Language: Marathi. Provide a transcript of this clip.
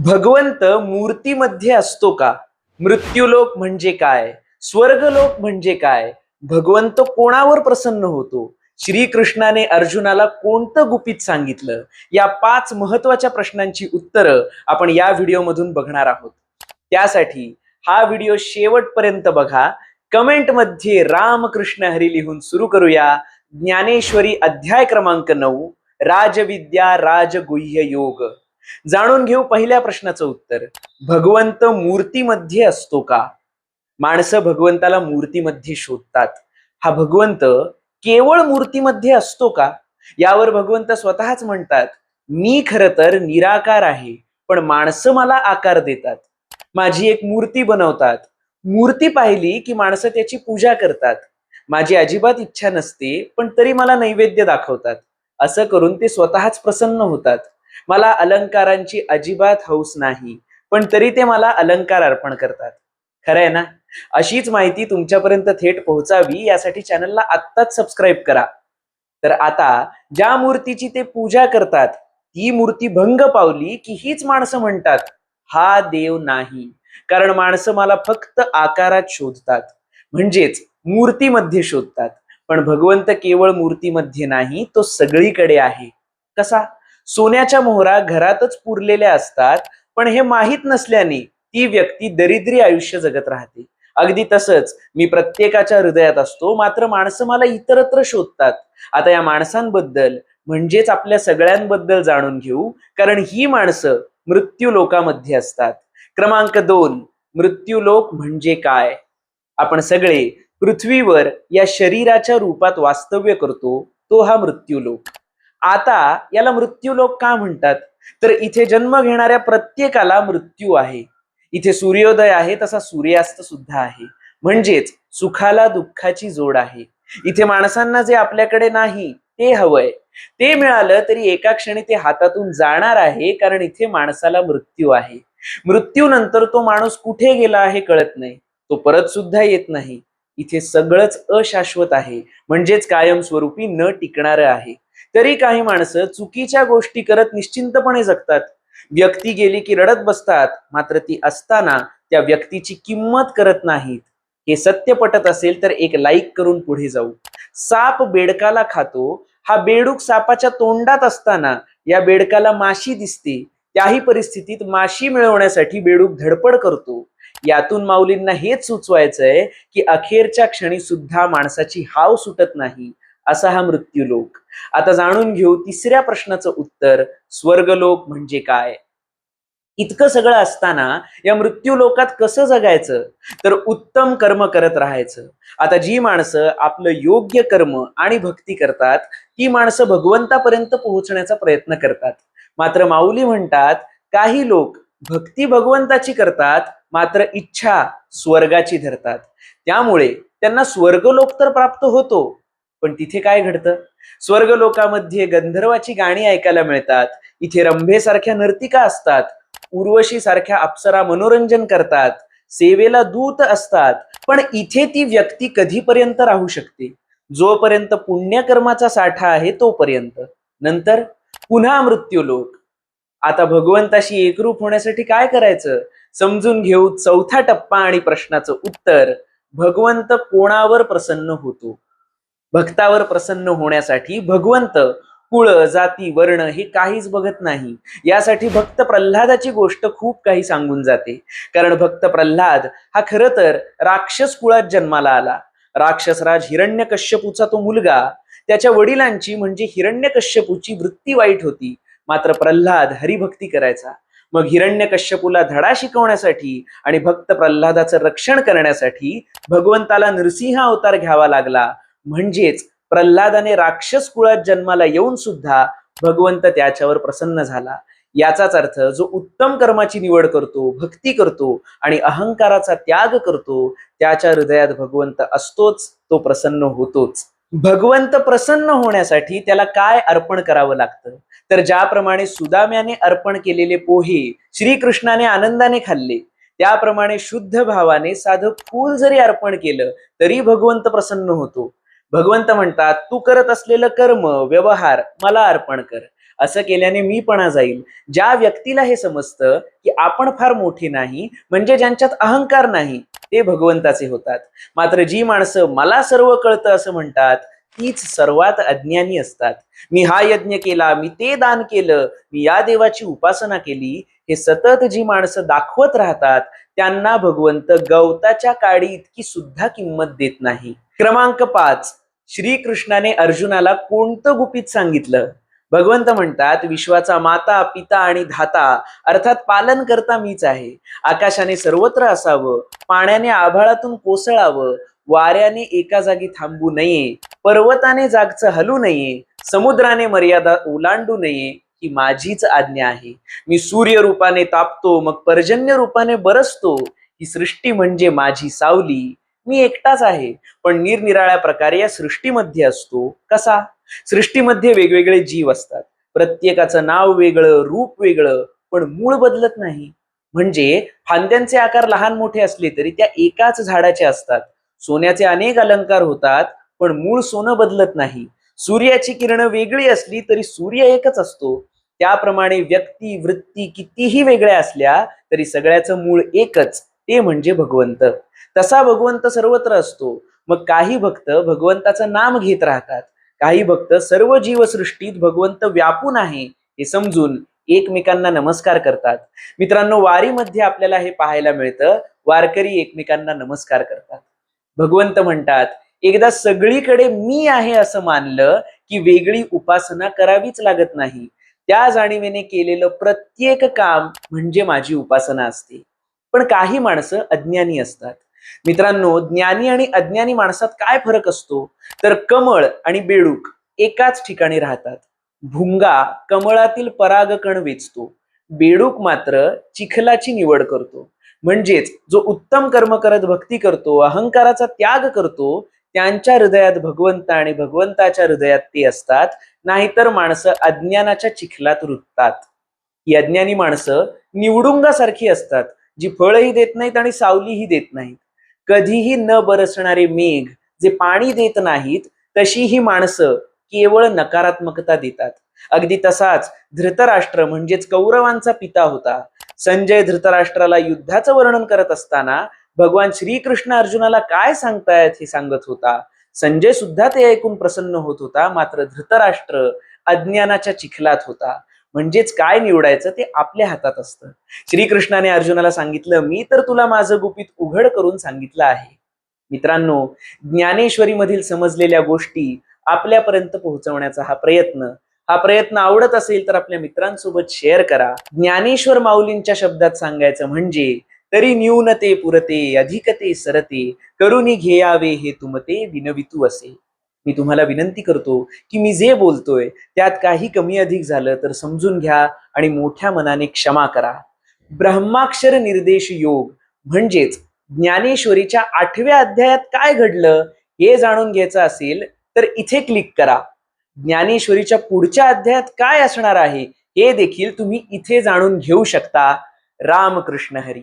भगवंत मूर्तीमध्ये असतो का? मृत्यूलोक म्हणजे काय? स्वर्गलोक म्हणजे काय? भगवंत कोणावर प्रसन्न होतो? श्रीकृष्णाने अर्जुनाला कोणतं गुपित सांगितलं? या पाच महत्त्वाच्या प्रश्नांची उत्तरं आपण या व्हिडिओमधून बघणार आहोत. त्यासाठी हा व्हिडिओ शेवटपर्यंत बघा. कमेंटमध्ये रामकृष्ण हरी लिहून सुरू करूया. ज्ञानेश्वरी अध्याय क्रमांक नऊ. राजविद्या राजगुह्य योग. जाणून घेऊ पहिल्या प्रश्नाचं उत्तर. भगवंत मूर्तीमध्ये असतो का? माणसं भगवंताला मूर्तीमध्ये शोधतात. हा भगवंत केवळ मूर्तीमध्ये असतो का? यावर भगवंत स्वतःच म्हणतात मी खर तर निराकार आहे पण माणसं मला आकार देतात. माझी एक मूर्ती बनवतात. मूर्ती पाहिली की माणसं त्याची पूजा करतात. माझी अजिबात इच्छा नसते पण तरी मला नैवेद्य दाखवतात. असं करून ते स्वतःच प्रसन्न होतात. मला अलंकारांची अजिबात हौस नाही पण तरी ते मला अलंकार अर्पण करतात. खरं आहे ना? अशीच माहिती तुमच्यापर्यंत थेट पोहोचावी यासाठी चॅनलला आत्ताच सबस्क्राईब करा. तर आता ज्या मूर्तीची ते पूजा करतात ती मूर्ती भंग पावली की हीच माणसं म्हणतात हा देव नाही. कारण माणसं मला फक्त आकारात शोधतात. म्हणजेच मूर्तीमध्ये शोधतात. पण भगवंत केवळ मूर्तीमध्ये नाही तो सगळीकडे आहे. कसा? सोन्याच्या मोहरा घरातच पुरलेल्या असतात पण हे माहीत नसल्याने ती व्यक्ती दरिद्री आयुष्य जगत राहते. अगदी तसंच मी प्रत्येकाच्या हृदयात असतो मात्र माणसं मला इतरत्र शोधतात. आता या माणसांबद्दल म्हणजेच आपल्या सगळ्यांबद्दल जाणून घेऊ कारण ही माणसं मृत्यू लोकामध्ये असतात. क्रमांक दोन मृत्यू लोक म्हणजे काय? आपण सगळे पृथ्वीवर या शरीराच्या रूपात वास्तव्य करतो तो हा मृत्यूलोक आता याला मृत्यूलोक का म्हणतात? तर इथे जन्म घेणाऱ्या प्रत्येकाला मृत्यू आहे. इथे सूर्योदय आहे तसा सूर्यास्त सुद्धा आहे. म्हणजेच सुखाला दुःखाची जोड आहे. इथे माणसांना जे आपल्याकडे नाही ते हवंय. ते मिळालं तरी एका क्षणी ते हातातून जाणार आहे कारण इथे माणसाला मृत्यू आहे. मृत्यूनंतर तो माणूस कुठे गेला आहे कळत नाही. तो परत सुद्धा येत नाही. इथे सगळंच अशाश्वत आहे. म्हणजेच कायमस्वरूपी न टिकणारं आहे. तरी काही माणसं चुकीच्या गोष्टी करत निश्चिंतपणे जगतात. व्यक्ती गेली की रडत बसतात मात्र ती असताना त्या व्यक्तीची किंमत करत नाहीत. हे सत्य पटत असेल तर एक लाईक करून पुढे जाऊ. साप बेडकाला खातो हा बेडूक सापाच्या तोंडात असताना या बेडकाला माशी दिसते. त्याही परिस्थितीत माशी मिळवण्यासाठी बेडूक धडपड करतो. यातून माऊलींना हेच सुचवायचंय की अखेरच्या क्षणी सुद्धा माणसाची हाव सुटत नाही. असा हा मृत्यूलोक. आता जाणून घेऊ तिसऱ्या प्रश्नाचं उत्तर स्वर्गलोक म्हणजे काय? इतकं सगळं असताना या मृत्यूलोकात कसं जगायचं? तर उत्तम कर्म करत राहायचं. आता जी माणसं आपलं योग्य कर्म आणि भक्ती करतात ती माणसं भगवंतापर्यंत पोहोचण्याचा प्रयत्न करतात. मात्र माऊली म्हणतात काही लोक भक्ती भगवंताची करतात मात्र इच्छा स्वर्गाची धरतात. त्यामुळे त्यांना स्वर्गलोक तर प्राप्त होतो. पण तिथे काय घडतं? स्वर्गलोकामध्ये गंधर्वाची गाणी ऐकायला मिळतात. इथे रंभेसारख्या नर्तिका असतात. उर्वशी सारख्या अप्सरा मनोरंजन करतात. सेवेला दूत असतात. पण इथे ती व्यक्ती कधीपर्यंत राहू शकते? जोपर्यंत पुण्यकर्माचा साठा आहे तोपर्यंत. नंतर पुन्हा मृत्यूलोक. आता भगवंताशी एकरूप होण्यासाठी काय करायचं? समजून घेऊ चौथा टप्पा आणि प्रश्नाचं उत्तर. भगवंत कोणावर प्रसन्न होतो? भक्तावर प्रसन्न होण्यासाठी भगवंत कुळ जाती वर्ण हे काहीच बघत नाही. यासाठी भक्त प्रल्हादाची गोष्ट खूप काही सांगून जाते. कारण भक्त प्रल्हाद हा खर तर राक्षस कुळात जन्माला आला. राक्षसराज हिरण्यकश्यपूचा तो मुलगा. त्याच्या वडिलांची म्हणजे हिरण्यकश्यपूची वृत्ती वाईट होती. मात्र प्रल्हाद हरिभक्ती करायचा. मग हिरण्यकश्यपूला धडा शिकवण्यासाठी आणि भक्त प्रल्हादाचं रक्षण करण्यासाठी भगवंताला नृसिंह अवतार घ्यावा लागला. म्हणजेच प्रल्हादाने राक्षस कुळात जन्माला येऊन सुद्धा भगवंत त्याच्यावर प्रसन्न झाला. याचाच अर्थ जो उत्तम कर्माची निवड करतो भक्ती करतो आणि अहंकाराचा त्याग करतो त्याच्या हृदयात भगवंत असतोच तो प्रसन्न होतोच. भगवंत प्रसन्न होण्यासाठी त्याला काय अर्पण करावं लागतं? तर ज्याप्रमाणे सुदाम्याने अर्पण केलेले पोहे श्रीकृष्णाने आनंदाने खाल्ले त्याप्रमाणे शुद्ध भावाने साधं फूल जरी अर्पण केलं तरी भगवंत प्रसन्न होतो. भगवंत म्हणतात तू करत असलेलं कर्म व्यवहार मला अर्पण कर. असं केल्याने मी पणा जाईल ज्या व्यक्तीला हे समजतं की आपण फार मोठे नाही म्हणजे ज्यांच्यात अहंकार नाही ते भगवंताचे होतात. मात्र जी माणसं मला सर्व कळतं असं म्हणतात तीच सर्वात अज्ञानी असतात. मी हा यज्ञ केला मी ते दान केलं मी या देवाची उपासना केली हे सतत जी माणसं दाखवत राहतात त्यांना भगवंत गवताच्या काडी इतकी सुद्धा किंमत देत नाही. क्रमांक पाच श्रीकृष्णाने अर्जुनाला कोणतं गुपित सांगितलं? भगवंत म्हणतात विश्वाचा माता पिता आणि धाता अर्थात पालन करता मीच आहे. आकाशाने सर्वत्र असावं पाण्याने आभाळातून कोसळावं वाऱ्याने एका जागी थांबू नये पर्वताने जागचं हलू नये समुद्राने मर्यादा ओलांडू नये ही माझीच आज्ञा आहे. मी सूर्य रूपाने तापतो मग पर्जन्य रूपाने बरसतो ही सृष्टी म्हणजे माझी सावली. मी एकटाच आहे. पण निरनिराळ्या प्रकारे या सृष्टीमध्ये असतो. कसा? सृष्टीमध्ये वेगवेगळे जीव असतात. प्रत्येकाचं नाव वेगळं रूप वेगळं पण मूळ बदलत नाही. म्हणजे फांद्यांचे आकार लहान मोठे असले तरी त्या एकाच झाडाचे असतात. सोन्याचे अनेक अलंकार होतात पण मूळ सोनं बदलत नाही. सूर्याची किरणं वेगळी असली तरी सूर्य एकच असतो. त्याप्रमाणे व्यक्ती वृत्ती कितीही वेगळ्या असल्या तरी सगळ्याचं मूळ एकच ते म्हणजे भगवंत. तसा भगवंत सर्वत्र असतो. मग काही भक्त भगवंताचं नाम घेत राहतात. काही भक्त सर्व जीवसृष्टीत भगवंत व्यापून आहे हे समजून एकमेकांना नमस्कार करतात. मित्रांनो वारीमध्ये आपल्याला हे पाहायला मिळतं. वारकरी एकमेकांना नमस्कार करतात. भगवंत म्हणतात एकदा सगळीकडे मी आहे असं मानलं की वेगळी उपासना करावीच लागत नाही. त्या जाणीवेने केलेलं प्रत्येक काम म्हणजे माझी उपासना असते. पण काही माणसं अज्ञानी असतात. मित्रांनो ज्ञानी आणि अज्ञानी माणसात काय फरक असतो? तर कमळ आणि बेडूक एकाच ठिकाणी राहतात. भुंगा कमळातील परागकण वेचतो. बेडूक मात्र चिखलाची निवड करतो. म्हणजेच जो उत्तम कर्म करत भक्ती करतो अहंकाराचा त्याग करतो त्यांच्या हृदयात भगवंत आणि भगवंताच्या हृदयात ते असतात. नाहीतर माणसं अज्ञानाच्या चिखलात रुततात. ही अज्ञानी माणसं निवडुंगासारखी असतात जी फळही देत नाहीत आणि सावलीही देत नाहीत. कधीही न बरसणारे मेघ जे पाणी देत नाहीत तशी ही माणसं केवळ नकारात्मकता देतात. अगदी तसाच धृतराष्ट्र म्हणजेच कौरवांचा पिता होता. संजय धृतराष्ट्राला युद्धाचं वर्णन करत असताना भगवान श्रीकृष्ण अर्जुनाला काय सांगतायत हे सांगत होता. संजय सुद्धा ते ऐकून प्रसन्न होत होता मात्र धृतराष्ट्र अज्ञानाच्या चिखलात होता. म्हणजेच काय निवडायचं ते आपल्या हातात असतं. श्रीकृष्णाने अर्जुनाला सांगितलं मी तर तुला माझं गुपित उघड करून सांगितलं आहे. मित्रांनो ज्ञानेश्वरीमधील समजलेल्या गोष्टी आपल्यापर्यंत पोहोचवण्याचा हा प्रयत्न हा प्रयत्न आवडत असेल तर आपल्या मित्रांसोबत शेअर करा. ज्ञानेश्वर माऊलींच्या शब्दात सांगायचं म्हणजे तरी न्यूनते पुरते अधिकते सरते करुणी घेयावे हे तुमते विनवितू असे. मी तुम्हाला विनंती करतो की मी जे बोलतोय त्यात काही कमी अधिक झालं तर समजून घ्या आणि मोठ्या मनाने क्षमा करा. ब्रह्माक्षर निर्देश योग म्हणजेच ज्ञानेश्वरीच्या आठव्या अध्यायात काय घडलं हे जाणून घ्यायचं असेल तर इथे क्लिक करा. ज्ञानेश्वरीच्या पुढच्या अध्यायात काय असणार आहे हे देखील तुम्ही इथे जाणून घेऊ शकता. रामकृष्ण हरी.